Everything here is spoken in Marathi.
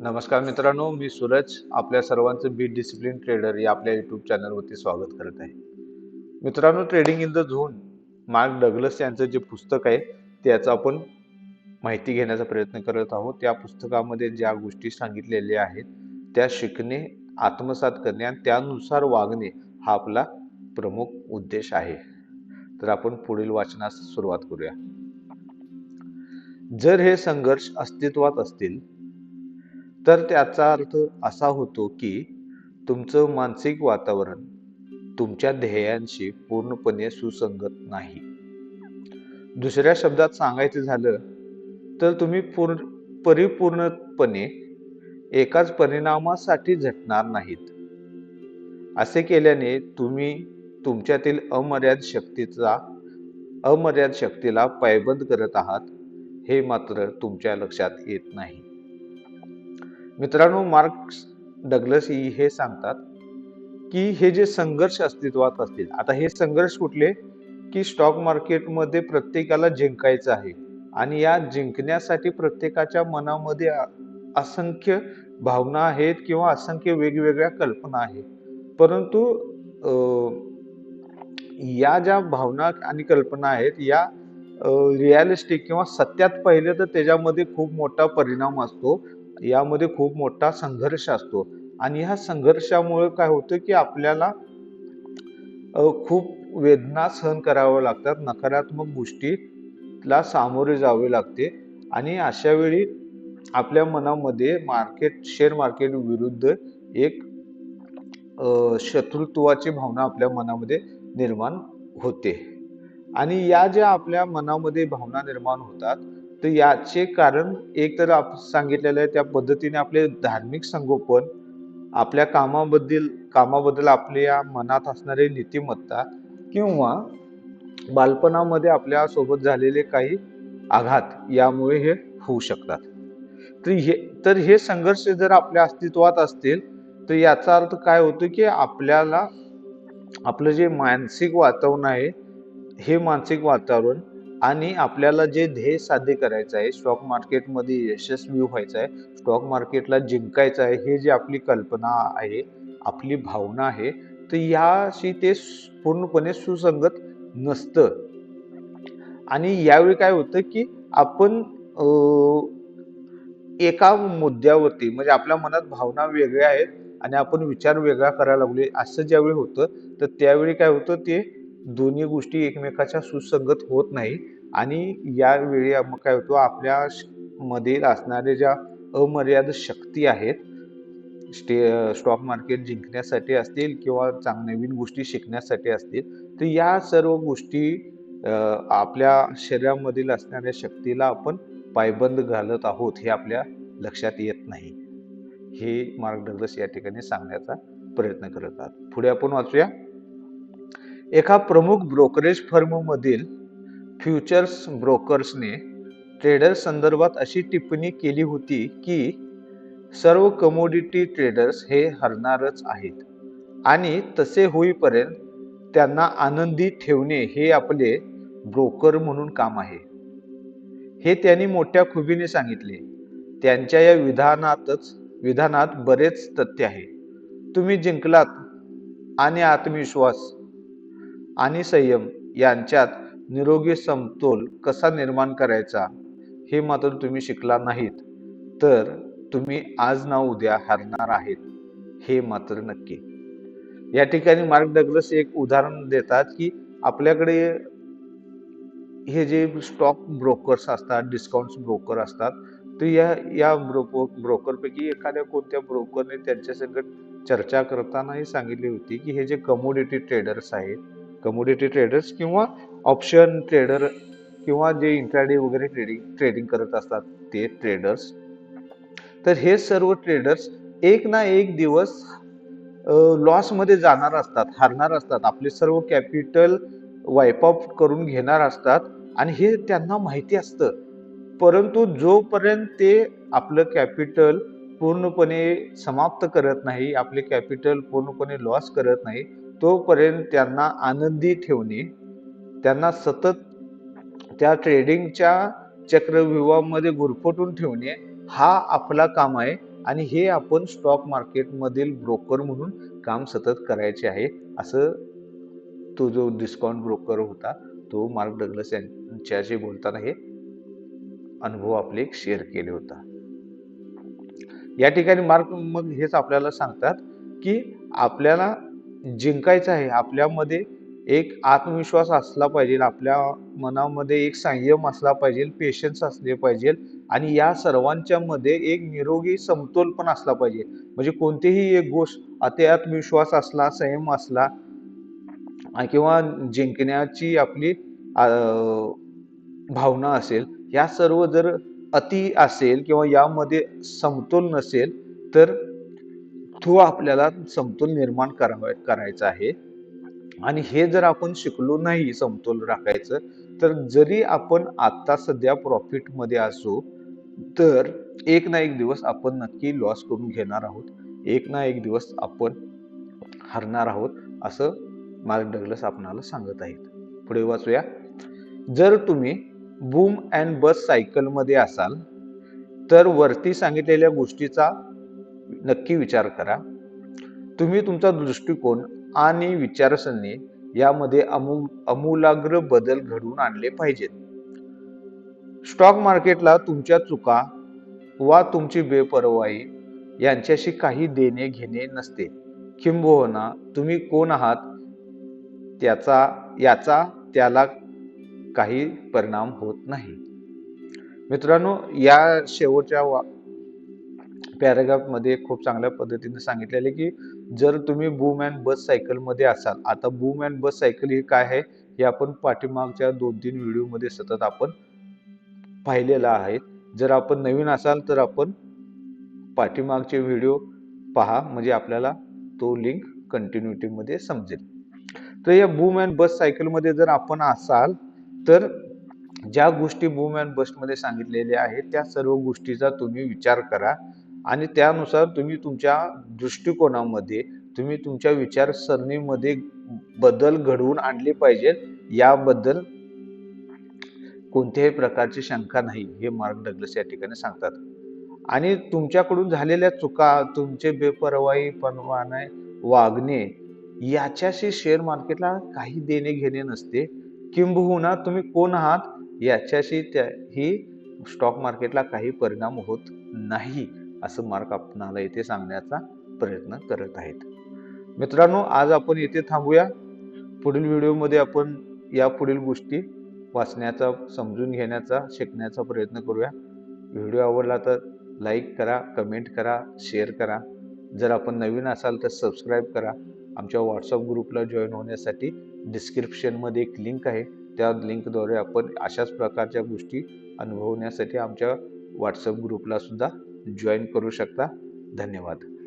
नमस्कार मित्रांनो मी सूरज आपल्या सर्वांचं बी डिसिप्लिन ट्रेडर या आपल्या यूट्यूब चॅनलवरती स्वागत करत आहे. मित्रांनो trading in the zone Mark Douglas यांचं जे पुस्तक आहे त्याचं आपण माहिती घेण्याचा प्रयत्न करत आहोत. त्या पुस्तकामध्ये ज्या गोष्टी सांगितलेल्या आहेत त्या शिकणे आत्मसात करणे आणि त्यानुसार वागणे हा आपला प्रमुख उद्देश आहे. तर आपण पुढील वाचनास सुरुवात करूया. जर हे संघर्ष अस्तित्वात असतील तर त्याचा अर्थ असा होतो की तुमचं मानसिक वातावरण तुमच्या ध्येयांशी पूर्णपणे सुसंगत नाही. दुसऱ्या शब्दात सांगायचं झालं तर तुम्ही पूर्ण परिपूर्णपणे एकाच परिणामासाठी झटणार नाहीत. असे केल्याने तुम्ही तुमच्यातील अमर्याद शक्तीचा अमर्याद शक्तीला पायबंद करत आहात हे मात्र तुमच्या लक्षात येत नाही. मित्रांनो मार्क्स डगलस ही हे सांगतात की हे जे संघर्ष अस्तित्वात असतील आता हे संघर्ष कुठले? की स्टॉक मार्केटमध्ये प्रत्येकाला जिंकायचं आहे आणि या जिंकण्यासाठी प्रत्येकाच्या मनामध्ये असंख्य भावना आहेत किंवा असंख्य वेगवेगळ्या कल्पना आहेत. परंतु या ज्या भावना आणि कल्पना आहेत या रिअलिस्टिक किंवा सत्यात पाहिलं तर त्याच्यामध्ये खूप मोठा परिणाम असतो. यामध्ये खूप मोठा संघर्ष असतो. आणि ह्या संघर्षामुळे काय होतं की आपल्याला खूप वेदना सहन कराव्या लागतात. नकारात्मक गोष्टीला सामोरे जावे लागते. आणि अशा वेळी आपल्या मनामध्ये मार्केट शेअर मार्केट विरुद्ध एक शत्रुत्वाची भावना आपल्या मनामध्ये निर्माण होते. आणि या ज्या आपल्या मनामध्ये भावना निर्माण होतात तर याचे कारण एक तर आप सांगितलेलं आहे त्या पद्धतीने आपले धार्मिक संगोपन आपल्या कामाबद्दल कामाबद्दल आपल्या मनात असणारे नीतिमत्ता किंवा बालपणामध्ये आपल्यासोबत झालेले काही आघात यामुळे हे होऊ शकतात. तर हे तर हे संघर्ष जर आपल्या अस्तित्वात असतील तर याचा अर्थ काय होतो की आपल्याला आपलं जे मानसिक वातावरण आहे हे मानसिक वातावरण आणि आपल्याला जे ध्येय साध्य करायचं आहे स्टॉक मार्केटमध्ये यशस्वी व्हायचं आहे स्टॉक मार्केटला जिंकायचं आहे हे जे आपली कल्पना आहे आपली भावना आहे तर याशी ते पूर्णपणे सुसंगत नसतं. आणि यावेळी काय होतं की आपण एका मुद्द्यावरती म्हणजे आपल्या मनात भावना वेगळ्या आहेत आणि आपण विचार वेगळा करायला लागले असं ज्यावेळी होतं तर त्यावेळी काय होतं ते दोन्ही गोष्टी एकमेकाच्या सुसंगत होत नाही. आणि यावेळी काय होतो आपल्या श- मधील असणाऱ्या ज्या अमर्याद शक्ती आहेत स्टे स्टॉक मार्केट जिंकण्यासाठी असतील किंवा चांग नवीन गोष्टी शिकण्यासाठी असतील तर या सर्व गोष्टी आपल्या शरीरामधील असणाऱ्या शक्तीला आपण पायबंद घालत आहोत हे आपल्या लक्षात येत नाही. हे मार्क डगलस या ठिकाणी सांगण्याचा प्रयत्न करत आहात. पुढे आपण वाचूया. एका प्रमुख ब्रोकरेज फर्ममधील फ्युचर्स ब्रोकर्सने ट्रेडर संदर्भात अशी टिप्पणी केली होती की सर्व कमोडिटी ट्रेडर्स हे हरणारच आहेत आणि तसे होईपर्यंत त्यांना आनंदी ठेवणे हे आपले ब्रोकर म्हणून काम आहे. हे त्यांनी मोठ्या खुबीने सांगितले. त्यांच्या या विधानातच विधानात बरेच तथ्य आहे. तुम्ही जिंकलात आणि आत्मविश्वास आणि संयम यांच्यात निरोगी समतोल कसा निर्माण करायचा हे मात्र तुम्ही शिकला नाहीत. तर तुम्ही आज ना उद्या हरणार आहेत हे मात्र नक्की. या ठिकाणी मार्क डगलस एक उदाहरण देतात की आपल्याकडे हे जे स्टॉक ब्रोकर्स असतात डिस्काउंट ब्रोकर असतात तर या या ब्रोको ब्रोकरपैकी एखाद्या कोणत्या ब्रोकरने त्यांच्या संगत चर्चा करतानाही सांगितली होती की हे जे कमोडिटी ट्रेडर्स आहेत कमोडिटी ट्रेडर्स किंवा ऑप्शन ट्रेडर किंवा जे इंट्राडे वगैरे ट्रेडिंग ट्रेडिंग करत असतात ते ट्रेडर्स तर हे सर्व ट्रेडर्स एक ना एक दिवस लॉसमध्ये जाणार असतात हारणार असतात. आपले सर्व कॅपिटल वाईप ऑफ करून घेणार असतात आणि हे त्यांना माहिती असतं. परंतु जोपर्यंत ते आपलं कॅपिटल पूर्णपणे समाप्त करत नाही आपले कॅपिटल पूर्णपणे लॉस करत नाही तोपर्यंत त्यांना आनंदी ठेवणे त्यांना सतत त्या ट्रेडिंगच्या चक्रव्यूहामध्ये गुरफटून ठेवणे हा आपला काम आहे. आणि हे आपण स्टॉक मार्केटमधील ब्रोकर म्हणून काम सतत करायचे आहे. असं तो जो डिस्काउंट ब्रोकर होता तो मार्क डगलस यांच्याशी बोलताना हे अनुभव आपले शेअर केले होता. या ठिकाणी मार्क मग हेच आपल्याला सांगतात की आपल्याला जिंकायचं आहे. आपल्यामध्ये एक आत्मविश्वास असला पाहिजे आपल्या मनामध्ये एक संयम असला पाहिजे पेशन्स असले पाहिजे आणि या सर्वांच्या मध्ये एक निरोगी समतोल पण असला पाहिजे. म्हणजे कोणतीही एक गोष्ट अति आत्मविश्वास असला संयम असला किंवा जिंकण्याची आपली भावना असेल या सर्व जर अति असेल किंवा यामध्ये समतोल नसेल तर तो आपल्याला समतोल निर्माण करावा करायचा आहे. आणि हे जर आपण शिकलो नाही समतोल राखायचं तर जरी आपण आता सध्या प्रॉफिटमध्ये असू असो तर एक ना एक दिवस आपण नक्की लॉस करून घेणार आहोत. एक ना एक दिवस आपण हरणार आहोत असं मार्क डगलस आपणाला सांगत आहेत. पुढे वाचूया. जर तुम्ही बूम अँड बस सायकलमध्ये असाल तर वरती सांगितलेल्या गोष्टीचा नक्की विचार करा. तुम्ही तुमचा दृष्टिकोन आणि विचारसरणी यामध्ये अमू अमूलाग्र बदल घडवून आणले पाहिजेत. स्टॉक मार्केटला तुमच्या चुका वा तुमची बेपर्वाई यांच्याशी काही देणे घेणे नसते. किंबहुना तुम्ही कोण आहात त्याचा याचा त्याला काही परिणाम होत नाही. मित्रांनो या शेवटच्या वा पॅराग्राफमध्ये खूप चांगल्या पद्धतीने सांगितलेले की जर तुम्ही बूम अँड बस सायकलमध्ये असाल आता बूम अँड बस सायकल ही काय आहे? हे आपण पाठीमागच्या दोन तीन व्हिडिओमध्ये सतत आपण पाहिलेलं आहे. जर आपण नवीन असाल तर आपण पाठीमागचे व्हिडिओ पहा म्हणजे आपल्याला तो लिंक कंटिन्युटीमध्ये समजेल. तर या बूम अँड बस सायकलमध्ये जर आपण असाल तर ज्या गोष्टी बूम अँड बस सांगितलेल्या आहेत त्या सर्व गोष्टीचा तुम्ही विचार करा. आणि त्यानुसार तुम्ही तुमच्या दृष्टिकोनामध्ये तुम्ही तुमच्या विचारसरणीमध्ये बदल घडवून आणले पाहिजे याबद्दल कोणत्याही प्रकारची शंका नाही हे मार्क डगलस या ठिकाणी सांगतात. आणि तुमच्याकडून झालेल्या चुका तुमचे बेपरवाई बेपर्वाईपणाने वागणे याच्याशी शेअर मार्केटला काही देणे घेणे नसते. किंबहुना तुम्ही कोण आहात याच्याशी त्या ही स्टॉक मार्केटला काही परिणाम होत नाही. असं मार्क आपणाला इथे सांगण्याचा प्रयत्न करत आहेत. मित्रांनो आज आपण इथे थांबूया. पुढील व्हिडिओमध्ये आपण या पुढील गोष्टी वाचण्याचा समजून घेण्याचा शिकण्याचा प्रयत्न करूया. व्हिडिओ आवडला तर लाईक करा कमेंट करा शेअर करा. जर आपण नवीन असाल तर सबस्क्राईब करा. आमच्या व्हॉट्सअप ग्रुपला जॉईन होण्यासाठी डिस्क्रिप्शनमध्ये एक लिंक आहे. त्या लिंकद्वारे आपण अशाच प्रकारच्या गोष्टी अनुभवण्यासाठी आमच्या व्हॉट्सअप ग्रुपला सुद्धा जॉईन करू शकता. धन्यवाद.